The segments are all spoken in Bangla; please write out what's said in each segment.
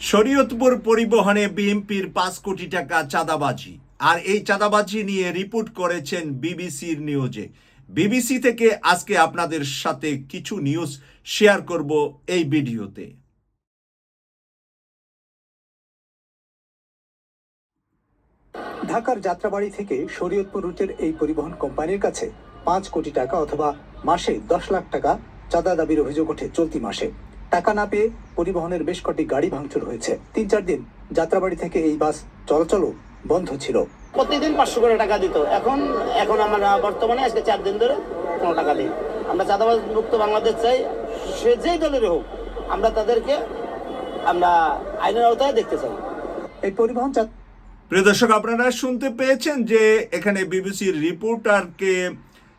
শরীয়তপুর পরিবহনে বিএনপির পাঁচ কোটি টাকা চাঁদাবাজি। আর এই চাঁদাবাজি নিয়ে রিপোর্ট করেছেন বিবিসির নিউজে। বিবিসি থেকে আজকে আপনাদের সাথে কিছু নিউজ শেয়ার করব এই ভিডিওতে। ঢাকার যাত্রাবাড়ি থেকে শরীয়তপুর রুটের এই পরিবহন কোম্পানির কাছে পাঁচ কোটি টাকা অথবা মাসে দশ লাখ টাকা চাঁদা দাবির অভিযোগ ওঠে চলতি মাসে। টাকা না পেয়ে পরিবহনের বেশ কটি গাড়ি ভাঙচুর হয়েছে। তিন চার দিন যাত্রাবাড়ি থেকে এই বাস চলাচলও বন্ধ ছিল। প্রতিদিন পাঁচশো করে টাকা দিত। এখন এখন আমরা বর্তমানে আজকে চার দিন ধরে কোনো টাকা দিই। আমরা চাঁদাবাজ মুক্ত বাংলাদেশ চাই সে যেই দলের হোক আমরা তাদেরকে আমরা আইনের আওতায় দেখতে চাই। এই পরিবহন চা- প্রিয় দর্শক আপনারা শুনতে পেয়েছেন যে এখানে বিবিসির রিপোর্টারকে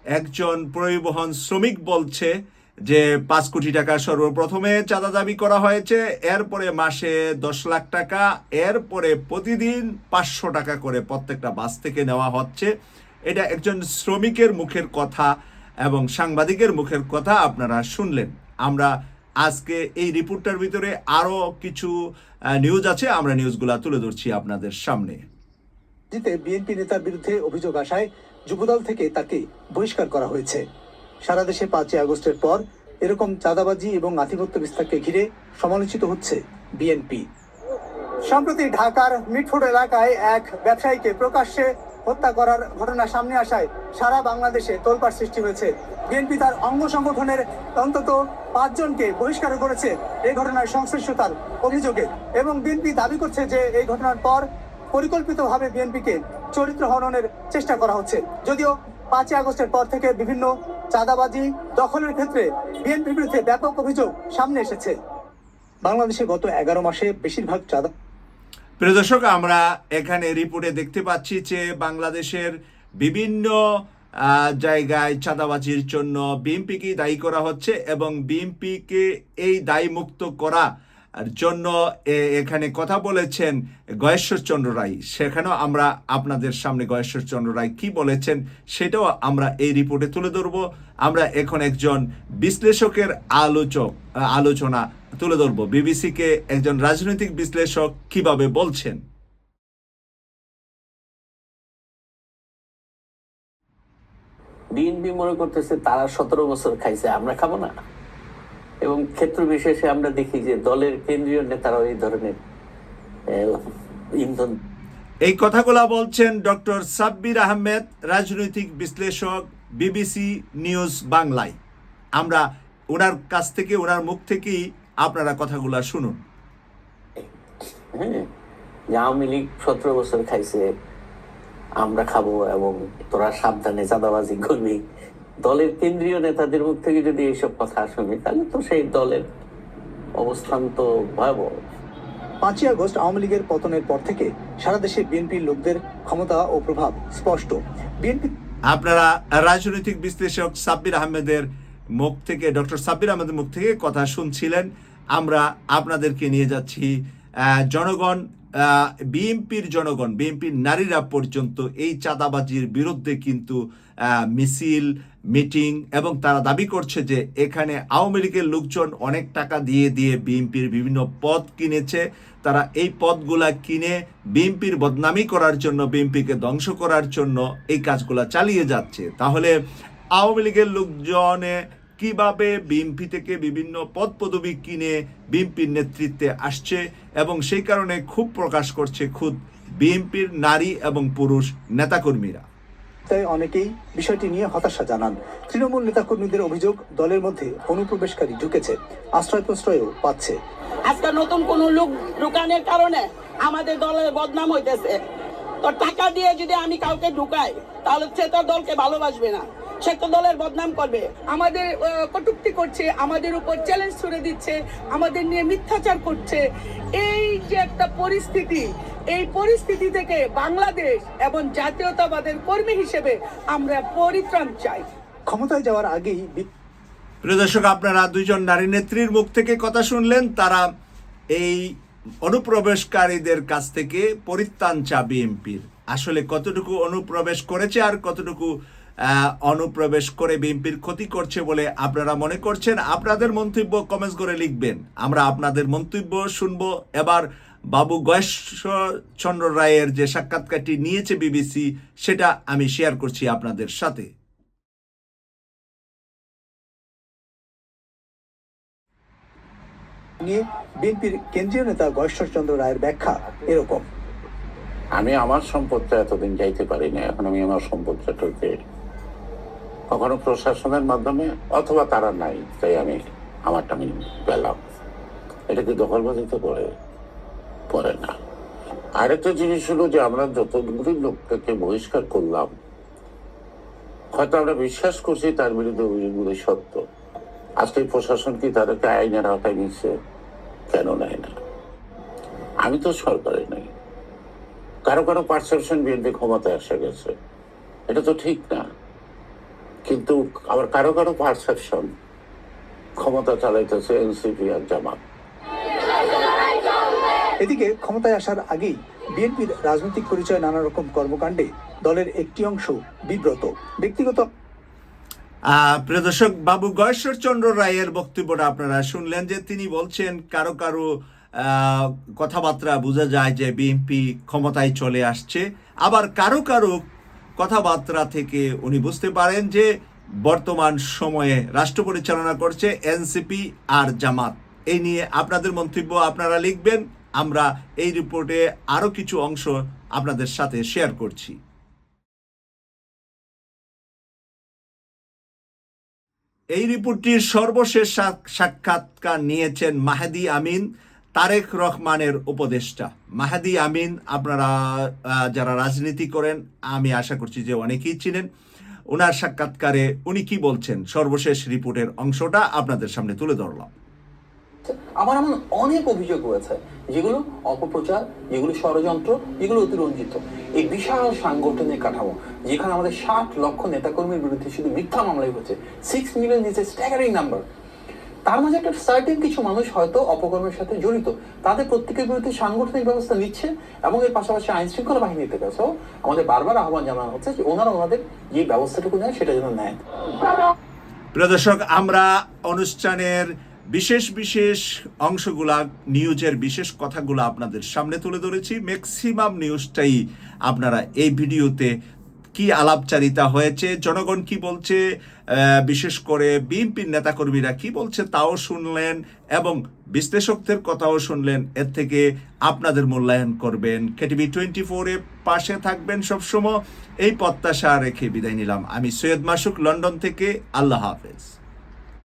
একজন পরিবহন শ্রমিক বলছে। যে পাঁচ কোটি টাকা সর্বপ্রথমে চাঁদা দাবি করা হয়েছে, এরপরে মাসে দশ লাখ টাকা, এরপরে প্রতিদিন পাঁচশো টাকা করে প্রত্যেকটা বাস থেকে নেওয়া হচ্ছে। এটা একজন শ্রমিকের মুখের কথা এবং সাংবাদিকের মুখের কথা আপনারা শুনলেন। আমরা আজকে এই রিপোর্টটার ভিতরে আরও কিছু নিউজ আছে, আমরা নিউজগুলা তুলে ধরছি আপনাদের সামনে। বিএনপি নেতার বিরুদ্ধে অভিযোগ আসায় যুবদল থেকে তাকে বহিষ্কার করা হয়েছে। সারা দেশে পাঁচই আগস্টের পর এরকম চাঁদাবাজি এবং আধিপত্য বিস্তারকে ঘিরে সমালোচিত হচ্ছে বিএনপি। সম্প্রতি ঢাকার মিটফুড এলাকায় এক ব্যবসায়ীকে প্রকাশ্যে হত্যা করার ঘটনা সামনে আসায় সারা বাংলাদেশে তোলপাড় সৃষ্টি হয়েছে। বিএনপি তার অঙ্গ সংগঠনের অন্তত পাঁচজনকে বহিষ্কার করেছে এই ঘটনার সংশ্লিষ্টতার অভিযোগে এবং বিএনপি দাবি করছে যে এই ঘটনার পর পরিকল্পিতভাবে বিএনপিকে চরিত্র হননের চেষ্টা করা হচ্ছে। যদিও পাঁচই আগস্টের পর থেকে বিভিন্ন চাঁদাবাজি দখলের ক্ষেত্রে বিএনপির বিরুদ্ধে ব্যাপক অভিযোগ সামনে এসেছে। বাংলাদেশে গত এগারো মাসে বেশিরভাগ চাঁদা প্রিয় দর্শক, আমরা এখানে রিপোর্টে দেখতে পাচ্ছি যে বাংলাদেশের বিভিন্ন জায়গায় চাঁদাবাজির জন্য বিএনপিকে দায়ী করা হচ্ছে এবং বিএনপিকে এই দায়ী মুক্ত করা জন্য এখানে কথা বলেছেন গয়েশ্বর চন্দ্র রায়। সেখানেও আমরা আপনাদের সামনে গয়েশ্বর চন্দ্র রায় কি বলেছেন, সেটাও আমরা এই রিপোর্টে তুলে ধরব। আমরা এখন একজন বিশ্লেষকের আলোচক আলোচনা তুলে ধরব। বিবিসিকে একজন রাজনৈতিক বিশ্লেষক কীভাবে বলছেন? বিএনপি মনে করতেছে তারা সতেরো বছর খাইছে, আমরা খাব না? এবং ক্ষেত্র বিশেষে আমরা দেখি যে দলের কেন্দ্রীয় নেতারাও এই ধরনের ইন্ধন এই কথাগুলা বলছেন ডক্টর সাব্বির আহমেদ রাজনৈতিক বিশ্লেষক বিবিসি নিউজ বাংলায়। আমরা ওনার কাছ থেকে ওনার মুখ থেকেই আপনারা কথাগুলা শুনুন। হ্যাঁ আওয়ামী লীগ সতেরো বছর খাইছে আমরা খাব এবং তোরা সাবধানে চাঁদাবাজি করবি। দলের কেন্দ্রীয় নেতাদের মুখ থেকে যদি এইসব কথা শুনি তাহলে তো সেই দলের অবস্থান তো ভয়াবহ। পাঁচই আগস্ট আওয়ামী লীগের পতনের পর থেকে সারা দেশে বিএনপির লোকদের ক্ষমতা ও প্রভাব স্পষ্ট। বিএনপি আপনারা রাজনৈতিক বিশ্লেষক সাব্বির আহমেদের মুখ থেকে ডক্টর সাব্বির আহমেদের মুখ থেকে কথা শুনছিলেন। আমরা আপনাদেরকে নিয়ে যাচ্ছি আহ, জনগণ বিএনপির জনগণ বিএনপির নারীরা পর্যন্ত এই চাঁদাবাজির বিরুদ্ধে কিন্তু আহ, মিছিল, মিটিং এবং তারা দাবি করছে যে এখানে আওয়ামী লীগের লোকজন অনেক টাকা দিয়ে দিয়ে বিএনপির বিভিন্ন পদ কিনেছে। তারা এই পদগুলা কিনে বিএনপির বদনামি করার জন্য, বিএনপিকে ধ্বংস করার জন্য এই কাজগুলা চালিয়ে যাচ্ছে। তাহলে আওয়ামী লীগের লোকজনে কীভাবে বিএনপি থেকে বিভিন্ন পদ পদবি কিনে বিএনপির নেতৃত্বে আসছে এবং সেই কারণে খুব প্রকাশ করছে খুদ বিএনপির নারী এবং পুরুষ নেতাকর্মীরা? তাই অনেকেই বিষয়টি নিয়ে হতাশা জানান। তৃণমূল নেতাকর্মীদের অভিযোগ, দলের মধ্যে অনুপ্রবেশকারী ঢুকেছে আশ্রয় প্রশ্রয়ও পাচ্ছে। আজকে নতুন কোন লোক ঢুকানোর কারণে আমাদের দলের বদনাম হইতেছে। তো টাকা দিয়ে যদি আমি কাউকে ঢুকাই, তাহলে সে তো দলকে ভালোবাসবে না। সে তো দলের বদনাম করবে। আমাদের কটুক্তি করছে আমাদের উপর চ্যালেঞ্জ ছুড়ে দিচ্ছে আমাদের নিয়ে মিথ্যাচার করছে। এই যে একটা পরিস্থিতি এই পরিস্থিতি থেকে বাংলাদেশ এবং জাতীয়তাবাদের কর্মী হিসেবে আমরা পরিত্রাণ চাই। ক্ষমতায় যাওয়ার আগেই প্রিয় দর্শক আপনারা দুজন নারী নেত্রীর মুখ থেকে কথা শুনলেন। তারা এই অনুপ্রবেশকারীদের কাছ থেকে পরিত্রাণ চা বিএনপির। আসলে কতটুকু অনুপ্রবেশ করেছে আর কতটুকু অনুপ্রবেশ করে বিএনপির ক্ষতি করছে বলে আপনারা মনে করছেন? আপনাদের মন্তব্য কমেন্টস করে লিখবেন। আমরা আপনাদের মন্তব্য শুনব। এবার বাবু গয়েশ্বরচন্দ্র রায়ের যে সাক্ষাৎকারটি নিয়েছে বিবিসি সেটা আমি শেয়ার করছি আপনাদের সাথে। নিয়ে বিএনপির কেন্দ্রীয় নেতা গয়েশ্বরচন্দ্র রায়ের ব্যাখ্যা এরকম। আমি আমার সম্পদটা এতদিন যাইতে পারি না এখন আমি আমার সম্পদটাকে কখনো প্রশাসনের মাধ্যমে অথবা তারা নাই, তাই আমি আমারটা আমি পেলাম। এটাকে দখলবাজিতে করে পড়ে না। আরেকটা জিনিস হলো যে আমরা যতগুলি লোকটাকে বহিষ্কার করলাম, হয়তো আমরা বিশ্বাস করছি তার বিরুদ্ধে অভিযোগগুলো সত্য। আজকে প্রশাসন কি তাদেরকে আইনের আওতায় নিচ্ছে? কেন নেয় না? আমি তো সরকারে নেই। কারও কারও পারসেপশন বিএনপি ক্ষমতায় আসা গেছে। এটা তো ঠিক না। কিন্তু আবার কারও কারও পারসেপশন ক্ষমতা চালাইতেছে এনসিপি আর জামাত। এদিকে ক্ষমতায় আসার আগেই বিএনপির রাজনৈতিক পরিচয় নানা রকম কর্মকাণ্ডে দলের একটি অংশ বিব্রত। ব্যক্তিগত আহ, প্রিয় দর্শক বাবু গয়েশ্বরচন্দ্র রায়ের বক্তব্যটা আপনারা শুনলেন যে তিনি বলছেন কারও কারও আহ, কথাবার্তা বোঝা যায় যে বিএনপি ক্ষমতায় চলে আসছে। আবার কারও কারও কথাবার্তা থেকে উনি বুঝতে পারেন যে বর্তমান সময়ে রাষ্ট্র পরিচালনা করছে এনসিপি আর জামাত। এই নিয়ে আপনাদের মন্তব্য আপনারা লিখবেন। আমরা এই রিপোর্টে আরও কিছু অংশ আপনাদের সাথে শেয়ার করছি। এই রিপোর্টটির সর্বশেষ সাক্ষাৎকার নিয়েছেন মাহাদি আমিন। তারেক রহমানের উপদেষ্টা। মাহাদি আমিন, আপনারা যারা রাজনীতি করেন, আমি আশা করছি যে অনেকেই চিনেন। ওনার সাক্ষাৎকারে উনি কি বলছেন? সর্বশেষ রিপোর্টের অংশটা আপনাদের সামনে তুলে ধরলাম। আমার এমন অনেক অভিযোগ রয়েছে, যেগুলো অপপ্রচার, যেগুলো ষড়যন্ত্র, যেগুলো অতিরঞ্জিত। এই বিশাল সাংগঠনিক কাঠামো, যেখানে আমাদের ষাট লক্ষ নেতাকর্মীর বিরুদ্ধে শুধু মিথ্যা মামলাই হচ্ছে six million is staggering number তার মাঝে একটা সার্টেন কিছু মানুষ হয়তো অপকর্মের সাথে জড়িত। তাদের প্রত্যেকের বিরুদ্ধে সাংগঠনিক ব্যবস্থা নিচ্ছে এবং এর পাশাপাশি আইন শৃঙ্খলা বাহিনীর কাছেও আমাদের বারবার আহ্বান জানানো হচ্ছে যে ওনারা ওনাদের যে ব্যবস্থাটুকু নেয় সেটা যেন নেয়। প্রিয় দর্শক, আমরা অনুষ্ঠানের বিশেষ বিশেষ অংশগুলা, নিউজের বিশেষ কথাগুলো আপনাদের সামনে তুলে ধরেছি। ম্যাক্সিমাম নিউজটাই আপনারা এই ভিডিওতে কি আলাপচারিতা হয়েছে? জনগণ কি বলছে? বিশেষ করে বিএনপির নেতাকর্মীরা কি বলছে তাও শুনলেন এবং বিশ্লেষকদের কথাও শুনলেন। এর থেকে আপনাদের মূল্যায়ন করবেন। কেটিভি টোয়েন্টি ফোরে পাশে থাকবেন সবসময়। এই প্রত্যাশা রেখে বিদায় নিলাম। আমি সৈয়দ মাসুক, লন্ডন থেকে। আল্লাহ হাফেজ।